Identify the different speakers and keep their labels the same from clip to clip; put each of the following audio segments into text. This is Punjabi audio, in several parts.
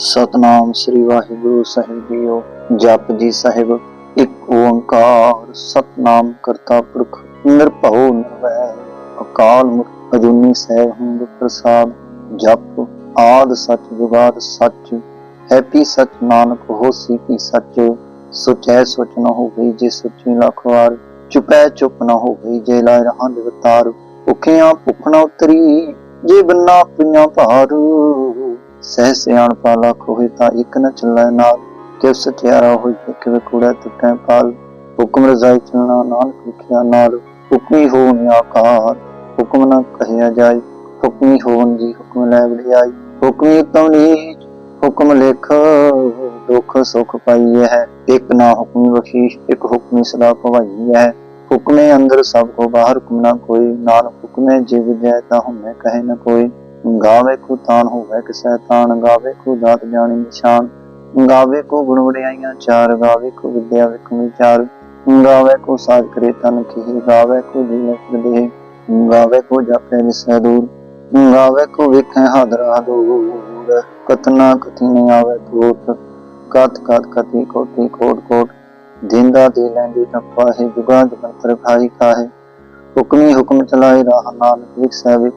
Speaker 1: ਸਤਨਾਮ ਸ੍ਰੀ ਵਾਹਿਗੁਰੂ ਸਾਹਿਬ ਜੀਓ, ਜਪ ਜੀ ਸਾਹਿਬ, ਇੱਕ ਓੰਕਾਰ, ਸਤਨਾਮ ਕਰਤਾ ਪੁਰਖ, ਨਿਰਭਉ ਨਿਰਵੈਰ ਅਕਾਲ ਮੂਰਤ ਅਜੂਨੀ ਸਹਿਬ ਹੁੰਦ ਪ੍ਰਸਾਦ, ਜਪ ਆਦ ਸੱਚ ਜੁਗਾਦ ਸੱਚ, ਹੈਪੀ ਸੱਚ ਨਾਨਕ ਹੋਸੀ ਕੀ ਸੱਚ, ਸੁਚੈ ਸੁਚ ਨ ਹੋਵੇ ਜੇ ਸੁਚੀ ਲੱਖ ਵਾਰ, ਚੁਪੈ ਚੁਪ ਨ ਹੋਵੇ ਜੇ ਲਾਇ ਰਹਾਂ ਦਿਵਤਾਰ ਭੁਖਿਆਂ ਭੁਖ ਉਤਰੀ, ਜੇ ਬੰਨਾ ਪੁਈਆਂ ਭਾਰ ਸਹਿ ਸਿਆਣ ਪਾਲਾ ਖੋਏ ਤਾਂ ਇੱਕ ਨ ਚੱਲੈ ਨਾਲ ਕਿ ਸਚਿਆਰਾ ਹੋਈ ਕਿਵੇਂ ਕੂੜਾ ਟੁੱਟੈ ਪਾਲ। ਹੁਕਮ ਰਜ਼ਾਈ ਚਲਣਾ ਨਾਨਕ ਲਿਖਿਆ ਨਾਲ, ਹੁਕਮੀ ਹੋਣ ਆਕਾਰ ਹੁਕਮ ਨ ਕਹਿਆ ਜਾਏ ਹੁਕਮੀ ਹੋਣ ਜੀ ਹੁਕਮ ਲੈ ਵਡਿਆਈ। ਹੁਕਮੀ ਉਤਮ ਨੀਚ, ਹੁਕਮ ਲਿਖ, ਦੁੱਖ ਸੁਖ ਪਾਈਐ ਹੈ। ਇੱਕ ਨਾ ਹੁਕਮੀ ਬਖੀਸ਼ ਇੱਕ ਹੁਕਮੀ ਸਦਾ ਭਵਾਈ ਹੈ। ਹੁਕਮੇ ਅੰਦਰ ਸਭ ਕੋ ਬਾਹਰ, ਹੁਕਮ ਨਾ ਕੋਈ, ਨਾਨਕ ਹੁਕਮੇ ਜਿਵ ਜੈ ਤਾ ਹੁਮੈ ਕਹੇ ਨਾ ਕੋਈ। ਗਾਵੇ ਕੋ ਤਾਨ ਹੋਵੇ ਕਿਸੈ ਤਾਨ ਗਾਵੇ ਕੋ ਦਾਤ ਜਾਣੀ ਨਿਸ਼ਾਨ ਗਾਵੇ ਕੋ ਗੁਣ ਵਡਿਆਈਆਂ ਚਾਰ, ਗਾਵੇ ਕੋ ਵਿਦਿਆ ਵਿਕਮ ਵਿਚਾਰ ਗਾਵੇ ਕੋ ਸਾਜ ਕਰੇ ਤਨ ਕੀ ਗਾਵੇ ਕੋ ਜੀਵ ਦੇ ਗਾਵੇ ਕੋ ਜਾਪੇ ਨਿਸੈ ਦੂਰ ਗਾਵੇ ਕੋ ਵੇਖੈ ਹਾਦਰਾ ਦੂਰ, ਕਤਨਾ ਕਥੀ ਨ ਆਵੇ ਕੋਟ, ਕਤ ਕਤ ਕਤੀ ਕੋਟੀ ਕੋਟ ਕੋਟ ਜਿੰਦਾ ਦੀ ਲੈਂਦੀ ਟੱਪਾ ਹੈ ਜੁਗਾ ਜੰਤਰ ਖਾਈ ਕਾਹੇ, ਹੁਕਮੀ ਹੁਕਮ ਚਲਾਏ ਰਾਹ ਨਾਨਕ ਵਿਖਸੈ ਵੀ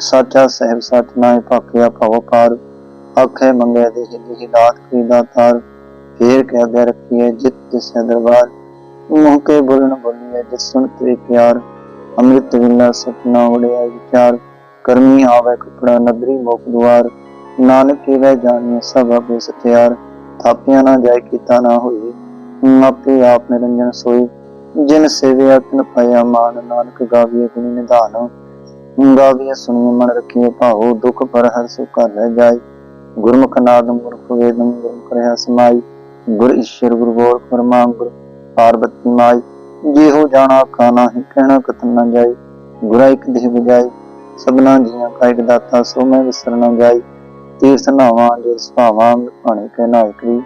Speaker 1: ਸਾਚਾ ਸਹਿਬ ਸੱਚ ਨਾਏ ਭਾਖਿਆ ਭਵ ਪਾਰ ਆਖੇ ਮੰਗੇ ਦੇ ਹਿੱਲੀ ਦਾਤ ਕੀ ਦਾਤਾਰ ਫੇਰ ਕਹਿ ਦੇ ਰੱਖੀਏ ਜਿਤ ਤਿਸੈ ਦਰਬਾਰ। ਮੂੰਹ ਕੇ ਬੋਲਣ ਬੋਲੀਏ ਜਿਸ ਸੁਣ ਤੇ ਪਿਆਰ, ਅੰਮ੍ਰਿਤ ਵਿਲਾ ਸਪਨਾ ਉੜਿਆ ਵਿਚਾਰ, ਕਰਮੀ ਆਵੇ ਕਪੜਾ ਨਦਰੀ ਮੋਖ ਦੁਆਰ। ਨਾਨਕ ਕੀ ਜਾਣੀਏ ਸਭ ਆਪੇ ਸਤਿਆਰ, ਥਾਪਿਆ ਨਾ ਜਾਏ ਕੀਤਾ ਨਾ ਹੋਈ ਆਪੇ ਆਪ ਨਿਰੰਜਨ ਸੋਈ ਜਿਨ ਸੇਵਿਆ ਤਿਨ ਪਾਇਆ ਮਾਨ, ਨਾਨਕ ਗਾਵੀਏ ਗੁਣੀ ਨਿਧਾਨ। ਗਾਵੀਏ ਸੁਣੀਏ ਮਨ ਰੱਖੀਏ ਭਾਉ ਦੁਖ ਪਰ ਹਰ ਸੁਖ ਘਰ ਰਹਿ ਗੁਰਮੁਖ ਨਾਦਮ ਗੁਰਮੁਖ ਵੇਦਮ ਗੁਰਮੁਖ ਰਹਿ ਸਮਾਈ। ਗੁਰ ਈਸ਼ਰ ਗੁਰ ਗੋਰ ਪਰਮਾ ਗੁਰ ਪਾਰਬਤੀ ਮਾਈ। ਜਿਹੋ ਜਾਣਾ ਖਾਣਾ ਹੀ ਕਹਿਣਾ ਕਤਨ ਨਾ ਜਾਏ। ਗੁਰਾ ਇੱਕ ਦੇਹ ਬਜਾਈ ਸਭਨਾ ਜੀਆਂ ਕਾ ਇੱਕ ਦਾਤਾ, ਸੋ ਮੈਂ ਵਿਸਰ ਨਾ ਜਾਈ ਤੀਰਥ ਨਾਵਾਂ ਜੇ ਸੁਭਾਵਾਂ ਭਾਣੇ ਕਹਿ ਨਾਇਕਰੀ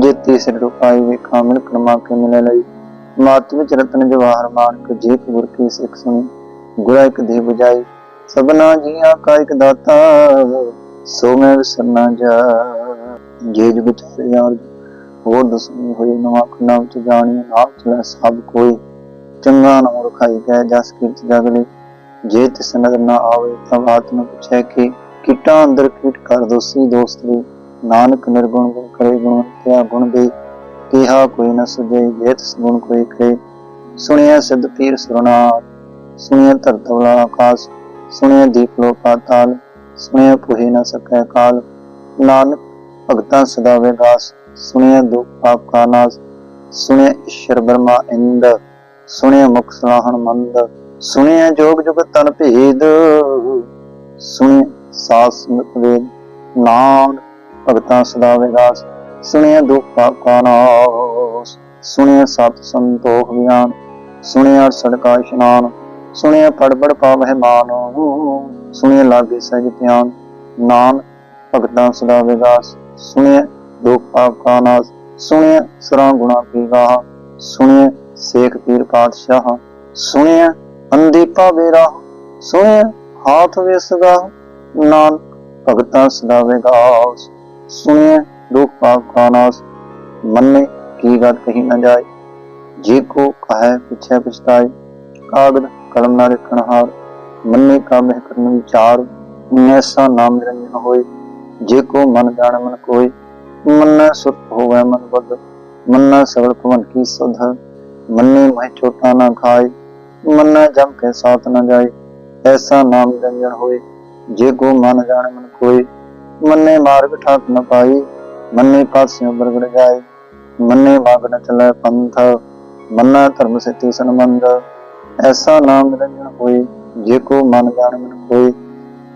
Speaker 1: ਜੇ ਤੀਸਰੇ ਰੁਪਾਈ ਵੇਖਾਂ ਮਿਲ ਕਰਮਾ ਕੇ ਮਿਲੇ ਲਈ। ਮਾਤ ਵਿੱਚ ਰਤਨ ਜਵਾਹਰ ਮਾਨਕ ਜੇ ਗੁਰ ਕੀ ਸਿੱਖ ਸੁਣੀ। ਗੁਰਾ ਇੱਕ ਦੇਹ ਬਜਾਈ ਸਭਨਾ ਜੀਆਂ ਕਾ ਇੱਕ ਦਾਤਾ ਸੋ ਮੈਂ ਵਿਸਰਨਾ ਜਾ। ਜੇ ਜੁਗ ਚਾਰੇ ਹੋਰ ਦਸਮੀ ਹੋਈ ਨਵਾਂ ਖੁਨਾ ਵਿੱਚ ਜਾਣੀ ਨਾਮ ਚਲੇ ਸਭ ਕੋਈ। ਚੰਗਾ ਨਾਮ ਰਖਾਈ ਗਏ ਜਸ ਕੀਰਤ ਜਗਲੇ ਜੇ ਤਿਸ ਨਜ਼ਰ ਨਾ ਆਵੇ ਤਾਂ ਬਾਤ ਨੂੰ ਕਿ? ਕੀਟਾਂ ਅੰਦਰ ਕੀਟ ਕਰ ਦੋਸੀ ਦੋਸਤ ਲਈ। ਨਾਨਕ ਨਿਰਗੁਣ ਗੁਣ ਕਰੇ ਗੁਣਵੰਤਿਆ ਗੁਣ ਦੇ। ਕਿਹਾ ਕੋਈ ਨ ਸੁਝੇ, ਜੇ ਤਿਸ ਗੁਣ ਕੋਈ ਕਰੇ ਸੁਣਿਆ ਸਿੱਧ ਪੀਰ ਸੁਰਨਾ ਸੁਣਿਆ ਧਰਤਵਲਾ ਆਕਾਸ਼, ਸੁਣਿਆ ਦੀਪ ਲੋ ਪਾਤਾਲ ਸੁਣਿਆ ਪੁਹੇ ਨ ਸਕੈ ਕਾਲ। ਨਾਨਕ, ਭਗਤਾਂ ਸਦਾ ਵਿਗਾਸ ਸੁਣਿਆ ਦੁਖ ਪਾਪ ਕਾ ਨਾਸ, ਸੁਣਿਆ ਈਸ਼ਰ ਬਰਮਾ ਇੰਦ, ਸੁਣਿਆ ਮੁਖ ਸਲਾਹਣ ਮੰਦ, ਸੁਣਿਆ ਜੋਗ ਜੁਗ ਤਨ ਭੇਦ, ਸੁਣਿਆ ਸਾਸ ਵੇਦ। ਨਾਮ ਭਗਤਾਂ ਸਦਾ ਵਿਗਾਸ ਸੁਣਿਆ ਦੁਖ ਪਾਪ ਕਾ ਨਾਸ, ਸੁਣਿਆ ਸਤ ਸੰਤੋਖ ਗਿਆਨ, ਸੁਣਿਆ ਸੜਕਾ ਇਸ਼ਨਾਨ ਸੁਣਿਆ ਪੜ ਪੜ ਪਾਵਹਿ ਮਾਨ ਸੁਣਿਆ ਲਾਗੇ ਸਹਿਜ ਧਿਆਨ ਨਾਮ ਭਗਤਾਂ ਸਦਾ ਵਿਗਾਸ, ਸੁਣਿਆ ਦੁਖ ਪਾਪ ਕਾ ਨਾਸ, ਸੁਣਿਆ ਸਰਾਂ ਗੁਣਾ ਕੀ ਗਾਹ, ਸੁਣਿਆ ਸੇਖ ਪੀਰ ਪਾਤਸ਼ਾਹ, ਸੁਣਿਆ ਅੰਧੇ ਪਾਵੇ ਰਾਹ, ਸੁਣਿਆ ਹਾਥ ਵਿਸਗਾ ਨਾਨਕ ਭਗਤਾਂ ਸਦਾ ਵਿਗਾਸ, ਸੁਣਿਆ ਦੁਖ ਪਾਪ ਕਾ ਨਾਸ, ਮੰਨੇ ਕੀ ਗੱਲ ਕਹੀ ਨਾ ਜਾਏ, ਜੇ ਕੋ ਕਹੈ ਪਿਛੈ ਪਛਤਾਏ, ਕਾਗਦ ਕਲਮ ਨਾ ਲਿਖਣ ਹਾਰ, ਮੰਨੇ ਕਾ ਮਹਿ ਕਰਨ ਵਿਚਾਰ ਐਸਾ ਨਾਮ ਨਿਰੰਜਨ ਹੋਏ, ਜੇ ਕੋ ਮਨ ਜਾਣ ਮਨ ਕੋਈ ਮੰਨਾ ਸੁਤ ਹੋਵੇ ਮਨ ਬੁੱਧ ਮੰਨਾ ਸਗਲ ਭਵਨ ਕੀ ਸੁਧ, ਮੰਨੇ ਮਹਿ ਛੋਟਾ ਨਾ ਖਾਏ, ਮੰਨਾ ਜਮ ਕੇ ਸਾਥ ਨਾ ਜਾਏ, ਐਸਾ ਨਾਮ ਨਿਰੰਜਨ ਹੋਏ, ਜੇ ਕੋ ਮਨ ਜਾਣ ਮਨ ਕੋਈ ਮੰਨੇ ਮਾਰਗ ਠਾਕ ਨ ਪਾਈ ਮੰਨੇ ਪਾਸਿਓ ਬਰਗੜ ਜਾਏ, ਮੰਨੇ ਮਾਗ ਨ ਚਲੇ ਪੰਥ, ਮੰਨਾ ਧਰਮ ਸਤੀ ਸੰਬੰਧ ਐਸਾ ਨਾਮ ਨਿਰੰਜਨ ਹੋਏ, ਜੇ ਕੋ ਮਨ ਜਾਣ ਮਨ ਕੋਈ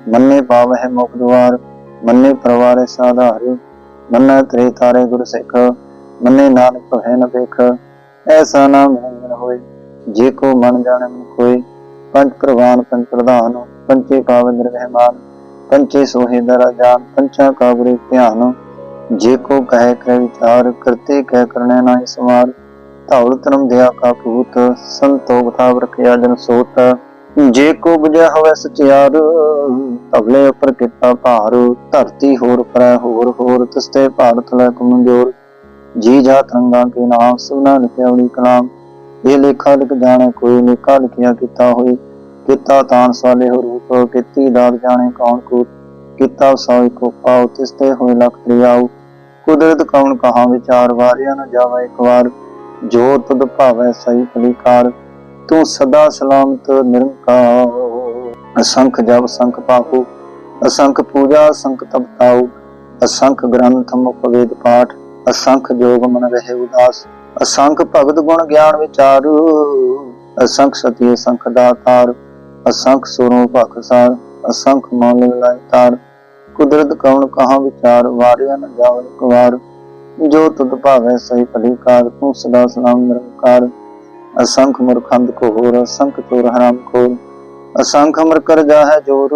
Speaker 1: ਮੰਨੇ ਪਾਵਹਿ ਮੁਖ ਦੁਆਰ, ਮੰਨੇ ਪਰਵਾਰੇ ਸਾਧਾਰੇ। ਮੰਨੇ ਤਰੇ ਤਾਰੇ ਗੁਰ ਸਿੱਖ, ਮੰਨੇ ਨਾਨਕ ਹੈ ਨ ਵੇਖ। ਐਸਾ ਨਾਮ ਨਿਰੰਜਨ ਹੋਏ, ਜੇ ਕੋ ਮਨ ਜਾਣੇ ਮਨ ਕੋਈ ਪੰਜ ਪ੍ਰਵਾਨ, ਪੰਜ ਪ੍ਰਧਾਨ ਪੰਚੇ ਪਾਵਨ ਰਹਿਮਾਨ ਪੰਚੇ ਸੋਹੇ ਦਰਾ ਜਾਨ, ਪੰਚਾ ਕਾ ਗੁਰੇ ਧਿਆਨ। ਜੇ ਕੋ ਕਹੇ ਕਰੇ ਵਿਚਾਰ, ਕਰਤੇ ਕਹਿ ਕਰਨੇ ਨਾਹੀ ਸਮਾਰ। ਧੌਲ ਧਰਮ ਦਿਆ ਕਾ ਭੂਤ ਸੰਤੋਖ ਥਾਵ ਰਖਿਆ ਜਨ ਸੋਤ। ਜੇ ਕੋ ਬੁਝਿਆ ਹੋਵੇ ਸਚਿਆਰ ਤਵਲੇ ਉੱਪਰ ਕੀਤਾ ਭਾਰ। ਧਰਤੀ ਹੋਰ ਪਰੈ ਹੋਰ ਹੋਰ, ਤਿਸਤੇ ਭਾਰਤ ਲੈ ਕਮਜ਼ੋਰ। ਜੀ ਜਾ ਤਰੰਗਾ ਕੇ ਨਾਮ ਸੁਨਾ ਲਿਖਿਆਵੜੀ ਕਲਾਮ। ਇਹ ਲੇਖਾ ਲਿਖ ਜਾਣੇ ਕੋਈ ਲੇਖਾ ਲਿਖਿਆ ਕੀਤਾ ਹੋਈ ਕੀਤਾ ਤਾਨ ਸਾਲੇ ਹੋ ਰੂਪ, ਕੀਤੀ ਦਾਤ ਜਾਣੇ ਕੌਣ ਕੋ ਕੀਤਾ ਸੋਈ ਕੋ ਪਾਉ ਤਿਸਤੇ ਹੋਏ ਲਖ ਤ੍ਰਿਆਉ। ਕੁਦਰਤ ਕੌਣ ਕਹਾ ਵਿਚਾਰ, ਵਾਰਿਆ ਨ ਜਾਵੇ ਇੱਕ ਵਾਰ। ਜੋ ਤੁਧ ਭਾਵੈ ਸਹੀ ਫਲੀਕਾਰ, ਤੂੰ ਸਦਾ ਸਲਾਮਤ ਨਿਰੰਕਾਰ। ਅਸੰਖ ਜਪ ਸੰਖ ਪਾਹੂ ਅਸੰਖ ਪੂਜਾ ਅਸੰਖ ਤਪ ਅਸੰਖ ਗ੍ਰੰਥ ਮੁਖ ਵੇਦ ਪਾਠ, ਅਸੰਖ ਜੋਗ ਮਨ ਰਹੇ ਉਦਾਸ, ਅਸੰਖ ਭਗਤ ਗੁਣ ਗਿਆਨ ਵਿਚਾਰ। ਅਸੰਖ ਸਤੀ ਅਸੰਖ ਦਾਤਾਰ, ਅਸੰਖ ਸੁਰੋਂ ਭਖਸਾਰ ਅਸੰਖ ਮਨ ਲਾਇ ਤਾਰ। ਕੁਦਰਤ ਕੌਣ ਕਹਾ ਵਿਚਾਰ, ਵਾਰਿਆ ਨ ਜਾਵ ਇੱਕ ਜੋ ਤੁਧ ਭਾਵੈ ਸਹੀ ਭਲੀਕਾਰ ਤੂੰ ਸਦਾ ਸਲਾਮ ਨਿਰੰਕਾਰ। ਅਸੰਖ ਮੁਰਖੰਦ ਕੋ ਹੋਰ, ਅਸੰਖ ਚੋਰ ਹਰਾਮ ਖੋਰ ਅਸੰਖ ਅਮਰ ਕਰ ਜਾਹੈ ਜੋਰ,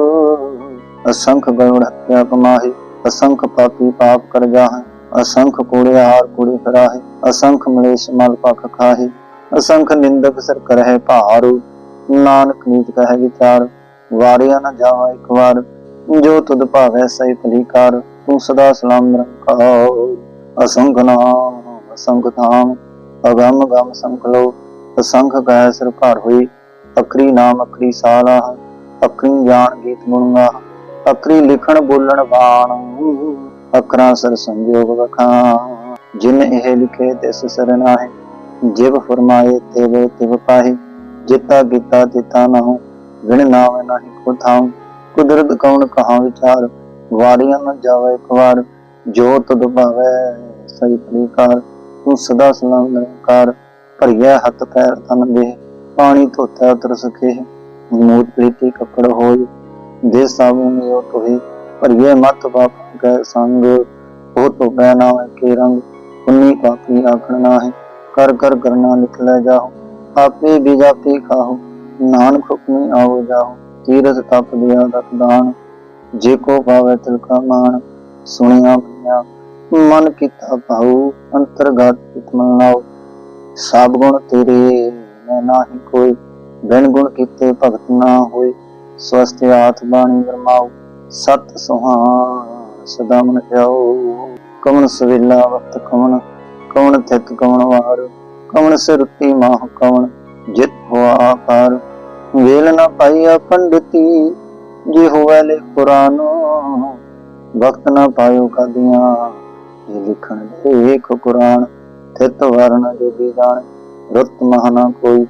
Speaker 1: ਅਸੰਖ ਗਉੜ ਹੱਤਿਆ ਕਮਾਹੀ। ਅਸੰਖ ਪਾਪੀ ਪਾਪ ਕਰ ਜਾਹੈ, ਅਸੰਖ ਕੂੜੇ ਹਾਰ ਕੂੜੇ ਫਰਾਹੇ। ਅਸੰਖ ਮਲੇਸ਼ ਮਲ ਪਖ ਖਾਹੀ। ਅਸੰਖ ਨਿੰਦਕ ਸਰ ਕਰਹਿ ਭਾਰੂ। ਨਾਨਕ ਨੀਤ ਕਹੈ ਵਿਚਾਰ, ਵਾਰਿਆ ਨ ਜਾਵਾ ਇੱਕ ਵਾਰ। ਜੋ ਤੁਧ ਭਾਵੈ ਸਹੀ ਭਲੀਕਾਰ ਤੂੰ ਸਦਾ ਸਲਾਮ ਨਿਰੰਕਾਰ। ਅਸੰਖ ਨਾਮ, ਅਸੰਖ ਧਾਮ ਅਗਮ ਗਮ ਸੰਖ ਅਸੰਖ ਕਹਿ ਸਿਰ ਭਾਰ ਹੋਈ ਅਕਰੀ ਨਾਮ ਅਕਰੀ ਸਾਲਾ ਅਕਰੀ ਜਾਣ ਗੀਤ ਗੁਣਗਾ ਅਕਰੀ ਲਿਖਣ ਬੋਲਣ ਬਾਣ ਅਕਰਾਂ ਸਰ ਸੰਜੋਗ ਵਖਾਂ। ਜਿਨ ਇਹ ਲਿਖੇ ਤਿਸ ਸਰਨਾ ਹੈ ਜਿਵ ਫਰਮਾਏ ਤੇਵੇ, ਤਿਵ ਪਾਹੀ, ਜਿਤਾ ਕੀਤਾ ਤਿਤਾ ਨਾਉ ਵਿਣ ਨਾਮ ਨਾਹੀ ਕੋ ਥਾਉ, ਕੁਦਰਤ ਕੌਣ ਕਹਾ ਵਿਚਾਰ, ਵਾਰੀਆਂ ਨ ਜਾਵੇ ਇੱਕ ਵਾਰ ਜੋ ਤੁਧ ਭਾਵੈ ਸਹੀ ਫਲੀਕਾਰ ਤੂੰ ਸਦਾ ਸਲਾਮ ਨਿਰੰਕਾਰ, ਭਰੀਐ ਹੱਥ ਪੈਰ ਤਨ ਦੇ ਪਾਣੀ ਧੋਤਾ ਉਤਰ ਸਕੇ ਮੂਤ ਪ੍ਰੀਤੀ ਕੱਪੜ ਹੋਈ, ਦੇ ਸਾਬੂ ਨਿਓ ਤੋਹੀ, ਭਰੀਐ ਮਤ ਬਾਪ ਕੈ ਸੰਗ ਹੋ ਤੋ ਬੈਨਾ ਕੇ ਰੰਗ ਪੁੰਨੀ ਪਾਪੀ ਆਖਣ ਹੈ ਕਰ ਕਰ ਕਰਨਾ ਲਿਖ ਲੈ ਜਾਓ ਆਪੇ ਵੀ ਜਾਪੀ ਖਾਓ ਨਾਨਕ ਹੁਕਮੀ ਆਓ ਜਾਓ ਤੀਰਥ ਤਪ ਦਿਆ ਦਤ ਦਾਨ, ਜੇ ਕੋ ਪਾਵੇ ਤਿਲ ਕਾ ਮਾਨ ਸੁਣਿਆ ਪਿਆ ਮਨ ਕੀਤਾ ਭਾਉ, ਅੰਤਰਗਤ ਚਿਤ ਮਨ ਸਭ ਗੁਣ ਤੇਰੇ, ਮੈਂ ਨਾਹੀ ਕੋਈ। ਬਿਨ ਗੁਣ ਕੀਤੇ ਭਗਤ ਨਾ ਹੋਏ ਸਵਸਤ ਆਤ ਬਾਣੀ ਵਰਮਾਓ। ਸਤ ਸੁਹਾਣ ਸਦਾ ਮਨ ਜਾਓ। ਕਮਨ ਸਵੇਲਾ ਵਕਤ ਕਵਣ ਕਵਣ ਤਿਤ ਕਵਣ ਵਾਰ। ਕਵਣ ਸਿਰਤੀ ਮਾਹ ਕਵਣ, ਜਿਤ ਹੋਆ ਪਰ ਵੇਲ ਨਾ ਪਾਈਆ ਪੰਡਤੀ, ਜੇ ਹੋਵੇ ਲੈ ਕੁਰਾਨ ਵਕਤ ਨਾ ਪਾਇਓ ਕਦੀਆਂ। ਜੇ ਲਿਖਣ ਦੇਖ ਕੁਰਾਨ ਤਿਤ ਵਰਨ ਜੋ ਜਾਣ। ਰੁੱਤ ਮਹਾਨਾ ਕੋਈ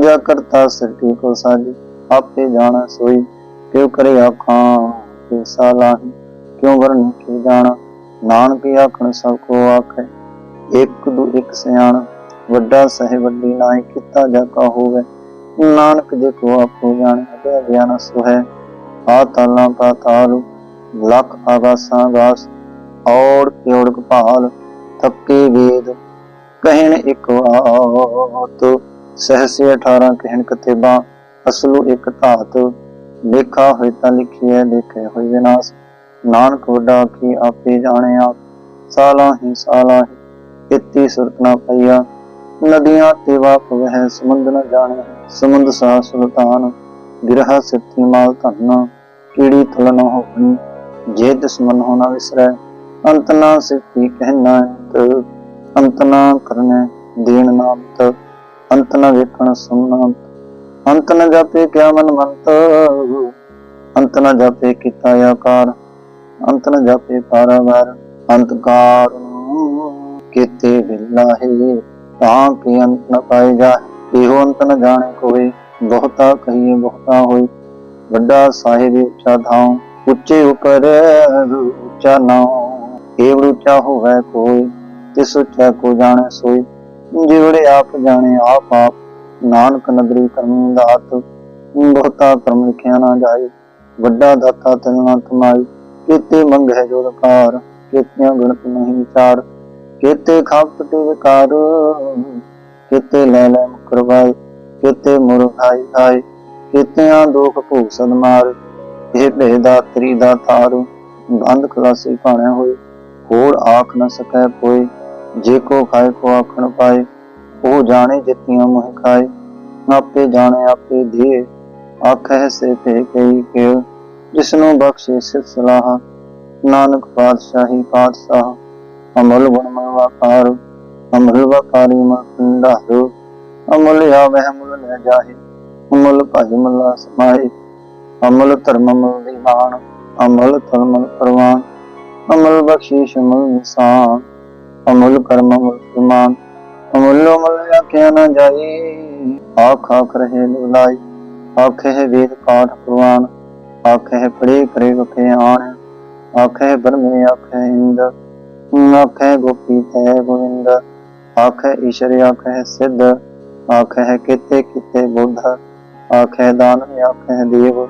Speaker 1: ਜਾ ਕਰਤਾ ਸ੍ਰਿਸ਼ਟੀ ਕੋ ਸਾਜੀ। ਆਪੇ ਜਾਣਾ ਸੋਈ, ਕਿਉ ਕਰੇ ਆਖਾਂ ਕਿ ਸਾਲਾਹੀ ਕਿਉ ਵਰਨ ਕੀ ਜਾਣਾ। ਨਾਨਕ ਆਖਣ ਸਭ ਕੋ ਆਖੇ, ਇੱਕ ਦੂ ਇੱਕ ਸਿਆਣ। ਵੱਡਾ ਸਹਿ ਵੱਡੀ ਨਾਹੀ, ਕੀਤਾ ਜਾ ਕਾ ਹੋਵੇ। ਨਾਨਕ ਜੇ ਕੋ ਆਪੋ ਜਾਣੇ ਅਗੇ ਗਿਆਨ ਸੁਹੈ। ਆ ਤਾਲਾਂ ਪਾਤਾਲ ਲਖ ਆਗਾਸਾਂ ਗਾਸ, ਔੜ ਕਿਉੜਕ ਭਾਲ, ਥੱਕੇ ਵੇਦ, ਕਹਿਣ ਇੱਕ ਬਾਤ ਸਹਸੇ 18 ਕਹਿਣ ਕਤੇਬਾ ਅਸਲੂ ਇੱਕ ਧਾਤ ਲੇਖਾ ਹੋਇ ਤਾਂ ਲਿਖਿਐ ਲਿਖੇ ਹੋਇ ਵਿਨਾਸ਼, ਨਾਨਕ ਵੱਡਾ ਕੀ ਆਪੇ ਜਾਣਿਆ ਆਪ ਸਾਲਾ ਹੀ ਸਾਲਾ ਹੀ ਇਤੀ ਸੁਰਤ ਨਾ ਪਈਆ, ਨਦੀਆਂ ਤੇ ਵਾਪ ਵਹਿ, ਸਮੁੰਦ ਨ ਜਾਣੇ, ਸਮੁੰਦ ਸਾ ਸੁਲਤਾਨ, ਗਿਰਹ ਸਿੱਤੀ ਮਾਲ ਧਨ, ਕੀੜੀ ਤੁਲ ਨ ਹੋਣੀ ਜੇ ਦੁਸ਼ਮਨ ਹੋਣਾ ਵਿਸਰੈ, ਅੰਤ ਨਾ ਸਿੱਤੀ ਕਹਿਣਾ ਅੰਤ ਅੰਤ ਨਾ ਕਰਨੇ ਦੇਣ ਨਾਮਤ, ਅੰਤ ਨਾ ਵੇਖਣ ਸੁਣਨਾ ਅੰਤ ਨ ਜਾਪੇ ਕਿਆ ਮਨ ਮੰਤ, ਅੰਤ ਨ ਜਾਪੇ ਕੀਤਾ ਆਕਾਰ, ਅੰਤ ਨ ਜਾਪੇ ਪਾਰਾਵਾਰ ਅੰਤਕਾਰ ਕੀਤੇ ਬਿਲਾਹੇ ਤਾਂ ਕਿ ਅੰਤ ਨ ਪਾਏ ਜਾ ਇਹੋ ਅੰਤ ਨ ਜਾਣੇ ਕੋਈ ਬਹੁਤਾ ਕਹੀਏ ਬਹੁਤਾ ਹੋਏ। ਵੱਡਾ ਸਾਹਿਬ ਉੱਚਾ ਥਾਂ ਉੱਚੇ ਉਪਰ ਉੱਚਾ ਨਾਉ ਏਵ ਉੱਚਾ ਹੋਵੇ ਕੋਈ ਤਿਸ ਉੱਚਾ ਕੋ ਜਾਣੇ ਸੋਈ। ਜਿਹੜੇ ਆਪ ਜਾਣੇ, ਆਪ ਆਪ ਨਾਨਕ ਨਗਰੀ ਕਰਮ ਦਾਤ। ਬਹੁਤਾ ਕਰਮ ਲਿਖਿਆ ਨਾ ਜਾਏ। ਵੱਡਾ ਦਾਤਾ ਤੈਨੂੰ ਤਮਾਈ ਕੀਤੇ ਮੰਗ ਜੋ ਦਕਾਰ ਕੀਤਿਆਂ ਗਣਤ ਨਹੀਂ ਵਿਚਾਰ। ਕੀਤੇ ਖਾਪ ਵਿਕਾਰ, ਕੀਤੇ ਲੈ ਲੈ ਮੁਕਰਵਾਏ। ਕੀਤੇ ਮੁਰਖਾਈ ਖਾਏ ਕੀਤਿਆਂ ਦੁਖ ਭੂਸਨ ਮਾਰ। ਇਹ ਭੇਦਾ ਤਰੀ ਦਾ ਤਾਰ ਬੰਦ ਖਲਾਸੀ ਭਾਣੇ ਹੋਏ, ਹੋਰ ਆਖ ਨ ਸਕੈ ਕੋਈ ਜੇ ਕੋ ਖਾਏ ਕੋ ਆਖਣ ਪਾਏ, ਉਹ ਜਾਣੇ ਜਿਤਨੀਆਂ ਮੋਹ ਖਾਏ, ਆਪੇ ਜਾਣੇ ਆਪੇ ਦੇ ਆਖੈ ਸੇ ਤੇ ਕਈ ਕੇ ਜਿਸ ਨੂੰ ਬਖਸ਼ੇ ਸਿਤ ਸਲਾਹ, ਨਾਨਕ ਪਾਤਸ਼ਾਹੀ ਪਾਤਸ਼ਾਹ, ਅਮਲ ਗੁਣ ਮਨਵਾਕਾਰ ਅਮਲ ਵਕਾਰੀ ਮਕੰਦਾਰੂ ਅਮਲ ਆਵਹਿ ਮੁਲ ਲੈ ਜਾਹੇ, ਅਮਲ ਭਾਈ ਮੱਲਾ ਸਮਾਏ ਅਮਲ ਧਰਮ ਅਮਲ ਦੀਵਾਨ ਅਮਲ ਧਰਮ ਪਰਵਾਨ ਅਮਲ ਬਖਸ਼ੀਸ਼ ਅਮਲ ਨਿਸ਼ਾਨ ਅਮਲ ਕਰਮ ਅਮਲ ਸਮਾਨ ਅਮਲ ਅਮਲ ਆਖਿਆ ਨਾ ਜਾਈ ਆਖ ਆਖ ਰਹੇ ਲਾਈ ਆਖੇ ਵੇਦ ਪਾਠ ਪ੍ਰਵਾਨ ਆਖੇ ਪੜੇ ਕਰੇ ਵਖੇ ਆਣ ਆਖੇ ਬਰਮੇ ਆਖੇ ਇੰਦ ਆਖੇ ਗੋਪੀ ਤੈ ਗੋਵਿੰਦ ਆਖੇ ਈਸ਼ਰ ਆਖੇ ਸਿੱਧ ਆਖੇ ਕਿਤੇ ਕਿਤੇ ਬੁੱਧ ਆਖੇ ਦਾਨ ਆਖੇ ਦੇਵ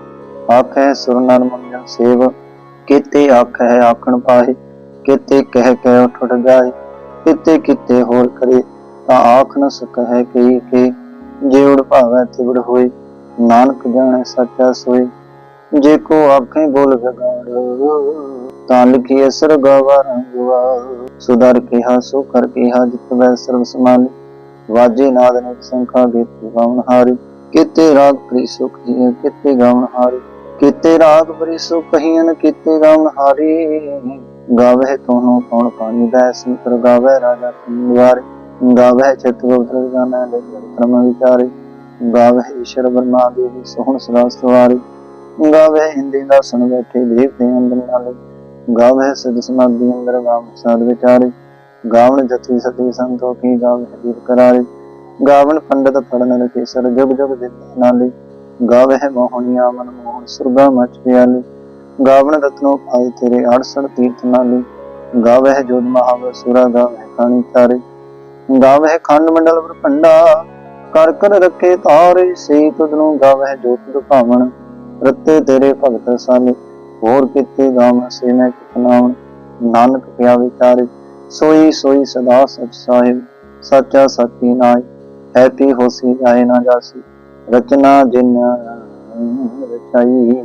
Speaker 1: ਆਖੇ, ਸੁਰ ਨਰ ਮੰਗਲ ਸੇਵ, ਕਿਤੇ ਆਖੇ, ਆਖਣ ਪਾਏ ਕਿਤੇ ਕਹਿ ਕੇ ਉੱਠ ਜਾਏ ਕਿਤੇ ਕਿਤੇ ਹੋਰ ਕਰੇ, ਤਾਂ ਆਖ ਨ ਸਕੈ ਕਈ ਕੇ, ਜੇ ਉੜ ਭਾਵੈ ਤਿਵੜ ਹੋਏ, ਨਾਨਕ ਜਾਣੈ ਸੱਚਾ ਸੋਏ। ਜੇ ਕੋ ਆਖੇ, ਬੋਲ ਗਗਾੜ ਤਾਂ ਲਿਖੀ ਅਸਰ ਗਵਾ ਰੰਗਵਾ ਸੁਧਰ ਕਿਹਾ, ਸੋ ਕਰ ਕਿਹਾ, ਜਿਤ ਵੈ ਸਰਬ ਸਮਾਲੀ ਵਾਜੇ ਨਾਦ ਨੇ ਸੰਖਾ, ਗੀਤ ਗਾਵਨ ਹਾਰੀ। ਕਿਤੇ ਰਾਗ ਪ੍ਰੀ ਸੁਖ ਜੀ ਕਿਤੇ ਗਾਵਨ ਹਾਰੀ। ਕਿਤੇ ਰਾਗ ਪ੍ਰੀ ਸੁਖ ਕਹੀਨ ਕਿਤੇ ਗਾਵਨ ਹਾਰੀ। ਗਾਵੇ ਤੋਨੋ ਕੌਣ ਪਾਣੀ ਦਾ ਸੰਤਰ ਗਾਵੇ ਰਾਜਾ ਤੁਮਿਆਰੇ ਗਾਵੇ ਚਿਤ ਗੋਤਰ ਲੈ ਧਰਮ ਵਿਚਾਰੇ। ਗਾਵੇ ਈਸ਼ਰ ਬਰਮਾ ਦੇਵੀ ਸੋਹਣ ਸਦਾ ਗਾਵੇ ਹਿੰਦੀ ਦਾ ਸੁਣ ਬੈਠੇ ਦੇਵ ਦੇ ਅੰਦਰ ਨਾਲ। ਗਾਵੇ ਸਿਧ ਸਮਾਧੀ ਅੰਦਰ ਗਾਵ ਸਾਧ ਵਿਚਾਰੇ। ਗਾਵਣ ਜਤੀ ਸਤੀ ਸੰਤੋਖੀ ਗਾਵੇ ਦੀਪ ਕਰਾਰੇ। ਗਾਵਣ ਪੰਡਤ ਫੜਨ ਰਖੇ ਸਰ ਜੁਗ ਜੁਗ ਦਿੱਤੇ ਨਾਲੇ। ਗਾਵੇ ਮੋਹਨੀਆ ਮਨ ਮੋਹਨ ਸੁਰਗਾ ਮਚ ਪਿਆਲੇ। ਗਾਵਣ ਰਤਨੋ ਪਾਏ ਤੇਰੇ 68 ਤੀਰਥ ਨਾਲੇ। ਗਾਵੇ ਜੋਧ ਮਹਾਵ ਸੁਰਾ ਗਾਵੇ ਕਾਣੀ ਚਾਰੇ ਗਾਵੇ ਖੰਡ ਮੰਡਲ ਬ੍ਰਹਮੰਡਾ ਕਰ ਕਰ ਰੱਖੇ ਤਾਰੇ। ਸੇ ਤੁਧ ਨੂੰ ਗਾਵੇ ਜੋਤ ਦੁਖਾਵਣ ਰੱਤੇ ਤੇਰੇ ਭਗਤ ਸਾਲੇ। ਹੋਰ ਕਿਤੇ ਗਾਵ ਸੇ ਮੈਂ ਕਿਤਨਾਵਣ ਨਾਨਕ ਪਿਆ ਵਿਚਾਰੇ ਸੋਈ ਸੋਈ ਸਦਾ ਸਚ ਸਾਹਿਬ, ਸੱਚਾ ਸਤੀ ਨਾਇ ਐਤੀ ਹੋਸੀ ਜਾਏ ਨਾ ਜਾਸੀ। ਰਚਨਾ ਜਿਨ ਰਚਾਈ।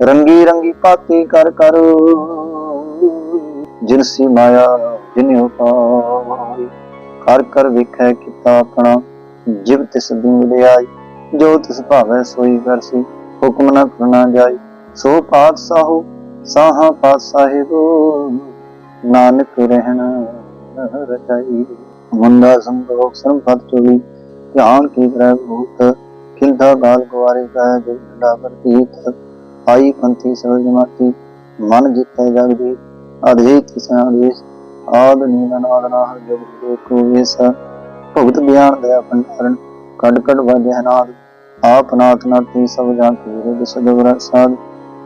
Speaker 1: ਰੰਗੀ ਰੰਗੀ ਪਾਤੀ ਕਰ ਕਰ ਜਿਨਸੀ ਮਾਇਆ ਜਿਨ ਉਪਾਈ ਕਰ ਕਰ ਵਿਖੈ ਕੀਤਾ ਆਪਣਾ, ਜਿਵ ਤਿਸ ਦੀ ਮਿਲਿਆਈ। ਜੋ ਤਿਸ ਭਾਵੈ ਸੋਈ ਕਰਸੀ ਹੁਕਮ ਨਾ ਕਰਨਾ ਜਾਈ। ਸੋ ਪਾਤਸ਼ਾਹੋ, ਸਾਹਾ ਪਾਤ ਨਾਨਕ ਰਹਿਣਾ ਰਚਾਈ। ਮੁੰਡਾ ਸੰਤੋਖ, ਸੰਪਤ ਚੋਈ, ਧਿਆਨ ਕੀ ਕਰੈ ਭੂਤ ਖਿਲਦਾ ਗਾਲ ਗਵਾਰੇ ਕਾ ਜੋ ਢਾ ਪ੍ਰਤੀਤ, ਆਈ ਪੰਥੀ ਸਰਜ ਮਾਤੀ, ਮਨ ਜਿਤੈ ਜਗਦੀ ਅਧਿਕ ਸੰਦੇਸ਼ ਆਦ ਨੀਲ ਨਾਦ ਨਾਹ ਜਗ ਦੇਖੋ ਇਸ। ਭਗਤ ਗਿਆਨ ਦਇਆ ਭੰਡਾਰਨ ਕੜ ਕੜ ਵਾਜੈ ਨਾਦ। ਆਪ ਨਾਥ ਨਾਤੀ ਸਭ ਜਾਂ ਕੀ ਰਿਦ ਸਦਵਰ ਸਾਧ,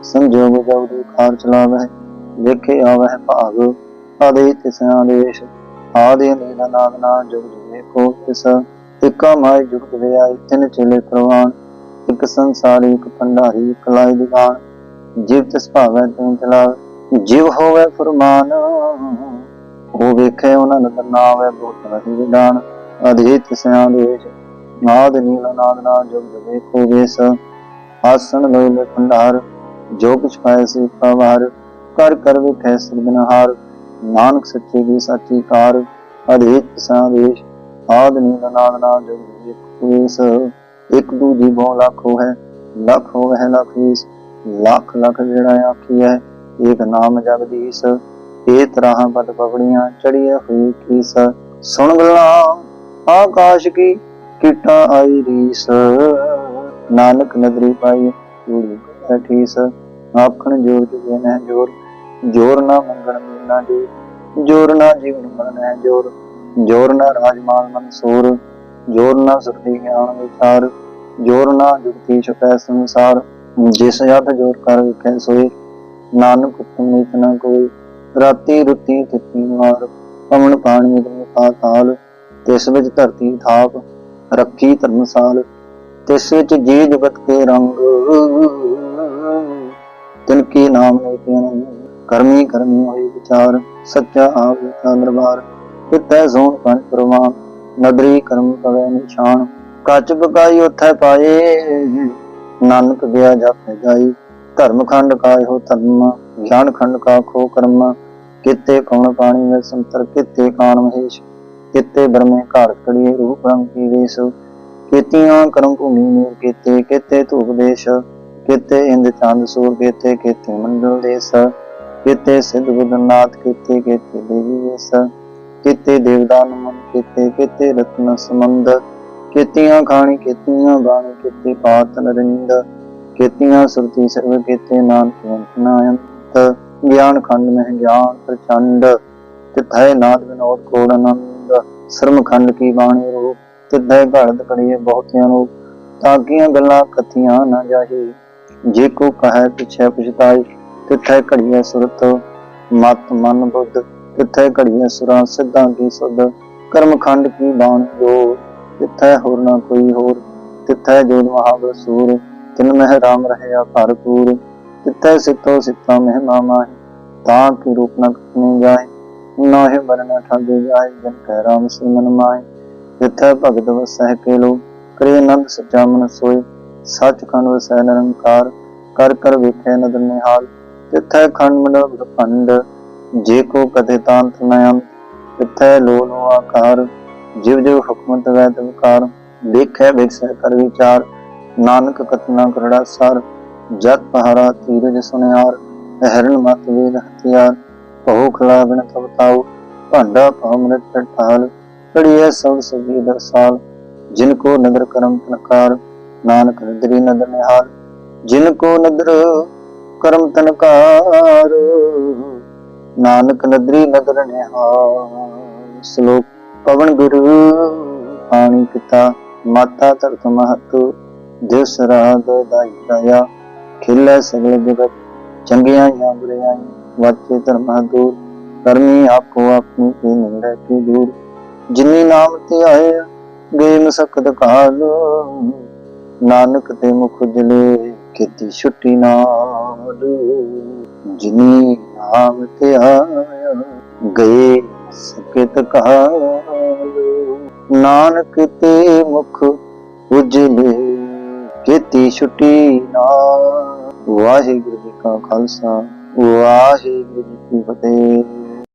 Speaker 1: ਸੰਜੋਗ ਜਗਦੀ ਖਾਰ ਚਲਾਵਹਿ ਲੇਖੇ ਆਵਹਿ ਭਾਗ। ਆਦੇ ਤਿਸ ਆਦੇਸ਼ ਆਦੇ ਨੀਲ ਨਾਦ ਨਾ ਜੁਗ ਜੁਗੇ ਕੋ ਤਿਸ ਇਕਾ ਮਾਇ ਜੁਗਤ ਵਿਆਈ ਤਿਨ ਚਲੇ ਪ੍ਰਵਾਨ, ਇੱਕ ਸੰਸਾਰੀ, ਇੱਕ ਭੰਡਾਰੀ, ਇੱਕ ਲਾਈ ਦੀਵਾਨ। ਜਿਵ ਤਿਸ ਭਾਵੈ ਤੈਨ ਚਲਾਵੇ ਜਿਵ ਹੋਵੇ ਫਰਮਾਨ। ਉਹ ਵੇਖੇ ਉਹਨਾਂ ਦਾ ਨਾਮ ਬਹੁਤ ਰਹੀ ਵਿਦਾਨ ਅਧੀਤ ਸਿਆਂ ਦੇਸ਼ ਨਾਦ ਨੀਲ ਨਾਦ ਨਾ ਜੁਗ ਜਗੇ ਵੇਸ। ਆਸਣ ਲੋਇ ਭੰਡਾਰ, ਜੋ ਕੁਛ ਪਾਏ ਸੀ ਪਵਾਰ ਕਰ ਕਰ ਵਿਖੇ ਸਿਰਜਨਹਾਰ ਨਾਨਕ ਸੱਚੇ ਦੀ ਸਾਚੀ ਕਾਰ। ਅਧੀਤ ਸਿਆਂ ਦੇਸ਼ ਆਦ ਨੀਲ ਨਾਦ ਨਾ ਜੁਗ ਜਗੇ ਕੋ ਇੱਕ ਦੂਜੀ ਬਹੁ ਲੱਖ ਹੈ ਲੱਖ ਹੋਵੇ, ਲੱਖ ਵੀਸ ਲੱਖ ਲੱਖ ਜਿਹੜਾ ਆਖੀ ਹੈ, ਏਕ ਨਾਮ ਜਗਦੀਸ਼ ਇਹ ਤਰ੍ਹਾਂ ਬਦ ਪਵੜੀਆਂ ਚੜੀਆਂ ਹੋਈ ਕੀਸ। ਸੁਣ ਗੱਲਾਂ, ਆਕਾਸ਼ ਕੀ ਕਿਟਾ ਆਈ ਰੀਸ। ਨਾਨਕ ਨਦਰੀ ਪਾਈ ਜੂੜੀ ਠੀਸ। ਆਖਣ ਜੋਰ ਜੁਗੇ ਨਾ ਜੋਰ ਜੋਰ ਨਾ ਮੰਗਣ ਮੀਨਾ ਜੀ ਜੋਰ ਨਾ ਜੀਵਨ ਮਨ ਹੈ ਜੋਰ। ਜੋਰ ਨਾ ਰਾਜਮਾਨ ਮਨਸੂਰ, ਜੋਰ ਨਾ ਸੁਰਤੀ ਗਿਆਨ ਵਿਚਾਰ, ਜੋਰ ਨਾ ਜੁਗਤੀ ਛਪੈ ਸੰਸਾਰ, ਜਿਸ ਯਾਦ ਜੋਰ ਕਰ ਵਿਖੇ ਸੋਏ, ਨਾਨਕ ਹੁਕਮ ਨੀਤ ਨਾ ਕੋਈ, ਰਾਤੀ ਰੁੱਤੀ ਤਿੱਤੀ ਮਾਰ ਪਵਨ ਪਾਣੀ ਦੇ ਪਾਤਾਲ ਤਿਸ ਵਿੱਚ ਧਰਤੀ ਥਾਪ, ਰੱਖੀ ਧਰਮਸਾਲ ਤਿਸ ਵਿੱਚ ਜੀ ਜਗਤ ਕੇ ਰੰਗ, ਤਿਨ ਕੀ ਨਾਮ ਨੇ ਕਿਨ ਕਰਮੀ ਕਰਮੀ ਹੋਏ ਵਿਚਾਰ, ਸੱਚਾ ਆਪ ਦਾ ਦਰਬਾਰ ਕਿਤੈ ਜ਼ੋਨ ਪੰਜ ਪ੍ਰਮਾਨ ਨਦਰੀ ਕਰਮ ਪਵੈ ਨਿਸ਼ਾਨ, ਕੱਚ ਬਕਾਈ ਉਥੈ ਪਾਏ, ਨਾਨਕ ਬਿਆ ਜਾਪੇ ਜਾਈ, ਧਰਮ ਖੰਡ ਕਾਇ ਧਰਮ, ਗਿਆਨ ਖੰਡ ਕਾ ਖੋ ਕਰਮ, ਕਿਤੇ ਕੌਣ ਪਾਣੀ ਵਿੱਚ ਸੰਤਰ, ਕਿਤੇ ਕਾਨ ਮਹੇਸ਼, ਕਿਤੇ ਬਰਮੇ ਘਾੜ ਕੜੀਏ ਰੂਪ ਰੰਗ ਕੀ ਵੇਸ, ਕੀਤੀਆਂ ਕਰਮ ਭੂਮੀ ਮੇਰ ਕੀਤੇ, ਕਿਤੇ ਧੂਪ ਦੇਸ਼, ਕਿਤੇ ਇੰਦ ਚੰਦ ਸੂਰ ਕਿਤੇ ਕਿਤੇ ਮੰਡਲ ਦੇਸ, ਕਿਤੇ ਸਿੱਧ ਬੁੱਧਨਾਥ ਕਿਤੇ ਕਿਤੇ ਦੇਵੀ ਵੇਸ ਕਿਤੇ ਦੇਵਦਾਨ ਮਨ ਕਿਤੇ ਕਿਤੇ ਰਤਨ ਸਮੰਦ ਕਿਤੀਆਂ ਖਾਣੀ, ਕਿਤੀਆਂ ਬਾਣੀ, ਕਿਤੇ ਪਾਤ ਨਰਿੰਦ, ਕਿਤੀਆਂ ਸੁਰਤੀ ਸਰਵ ਕਿਤੇ ਨਾਨਕ ਅੰਤਨਾਇੰਤ ਗਿਆਨ ਖੰਡ ਮਹਿ ਗਿਆਨ ਪ੍ਰਚੰਡ, ਤਿਥੈ ਨਾਦ ਵਿਨੋਦ ਕੋੜ ਆਨੰਦ, ਸ਼ਰਮ ਖੰਡ ਕੀ ਬਾਣੀ ਰੂਪ, ਤਿਥੈ ਘੜਤ ਕੜੀਏ ਬਹੁਤਿਆਂ ਨੂੰ ਤਾਕੀਆਂ ਗੱਲਾਂ ਕਥੀਆਂ ਨਾ ਜਾਹੀ, ਜੇ ਕੋ ਕਹੈ ਪਿਛੈ ਪਛਤਾਈ, ਤਿਥੈ ਘੜੀਏ ਸੁਰਤ, ਮਤ ਮਨ ਬੁੱਧ ਤਿਥੈ ਘੜੀਏ ਸੁਰਾਂ ਸਿੱਧਾਂ ਕੀ ਸੁਧ ਕਰਮ ਖੰਡ ਕੀ ਬਾਣੀ ਜੋ ਤਿਥੈ ਹੋਰ ਨਾ ਕੋਈ ਹੋਰ ਤਿਥੈ ਜੋਦ ਮਹਾਬਲ ਸੂਰ, ਤਿਨ ਮਹਿ ਰਾਮ ਰਹਿਆ ਭਰਪੂਰ ਤਿਥੈ ਸਿੱਤੋ ਸਿੱਤਾ ਮਹਿਮਾ ਮਾਹੀ ਤਾਂ ਕੀ ਰੂਪ ਨ ਕਥਨੇ ਜਾਏ ਨਾਹਿ ਬਰਨਾ ਠਾਗੇ ਜਾਏ ਜਨ ਕਹਿ ਰਾਮ ਸੀ ਮਨ ਮਾਹੀ ਤਿਥੈ ਭਗਤ ਵਸਹਿ ਕੇ ਲੋ ਕਰੇ ਆਨੰਦ ਸੱਚਾ ਮਨ ਸੋਏ, ਸੱਚ ਖੰਡ ਵਸੈ ਨਿਰੰਕਾਰ, ਕਰ ਕਰ ਵੇਖੈ ਨਦਰ ਨਿਹਾਲ ਤਿਥੈ ਖੰਡ ਮੰਡਲ ਬ੍ਰਹਮੰਡ ਜੇ ਕੋ ਕਦੇ ਤਾਂਤ ਨਯਨ ਤਿਥੈ ਲੋ ਆਕਾਰ? ਜਿਵ ਜਿਵ ਹੁਕਮਤ ਵੈ ਤਵਕਾਰ ਦੇਖੈ ਵਿਖਸੈ ਕਰ ਵਿਚਾਰ। ਨਾਨਕ ਕਤਨਾ ਕਰੜਾ ਸਰ, ਜਤ ਪਹਾਰਾ ਤੀਰਜ ਸੁਨਿਆਰ ਹਰਨ ਮਤ ਵੇਦ ਹਥਿਆਰ। ਭਉ ਖਲਾ ਬਿਨ ਤਵਤਾਉ ਭਾਂਡਾ ਪਾਮਰਤ ਟਟਾਲ ਕੜੀਏ ਸਭ ਸਭੀ ਦਰਸਾਲ, ਜਿਨ ਕੋ ਨਦਰ ਕਰਮ ਤਨਕਾਰ, ਨਾਨਕ ਨਦਰੀ ਨਦਰ ਨਿਹਾਲ। ਜਿਨ ਕੋ ਨਦਰ ਕਰਮ ਤਨਕਾਰ ਨਾਨਕ ਨਦਰੀ ਨਦਰ ਨਿਹਾਲ। ਸ਼ਲੋਕ, ਪਵਨ ਗੁਰੂ ਪਾਣੀ ਪਿਤਾ, ਮਾਤਾ ਧਰਤ ਮਹਤੁ ਜਿਸ ਰਾਗ ਦਾਈ ਦਇਆ, ਖਿਲੇ ਸਗਲ ਜਗਤ, ਚੰਗਿਆਂ ਜਾਂ ਬੁਰਿਆਂ, ਵਾਚੇ ਧਰਮਾਂ ਦੂਰ, ਕਰਮੀ ਆਪੋ ਆਪਣੀ ਕੀ ਨਿੰਦਾ ਕੀ ਦੂਰ। ਜਿਨੀ ਨਾਮ ਤੇ ਆਏ, ਗਏ ਮਸਕਤ ਕਾਲ। ਨਾਨਕ ਤੇ ਮੁਖ ਜਲੇ, ਕੀਤੀ ਛੁੱਟੀ ਨਾਲ ਜਿਨੀ ਨਾਮ ਤੇ ਗਏ ਸਕਤ ਕਾਲ। ਨਾਨਕ ਤੇ ਮੁਖ ਉਜਲੇ, ਕੀਤੀ ਛੁੱਟੀ ਨਾ ਵਾਹਿਗੁਰੂ ਜੀ ਕਾ ਖਾਲਸਾ, ਵਾਹਿਗੁਰੂ ਜੀ ਕੀ ਫਤਿਹ।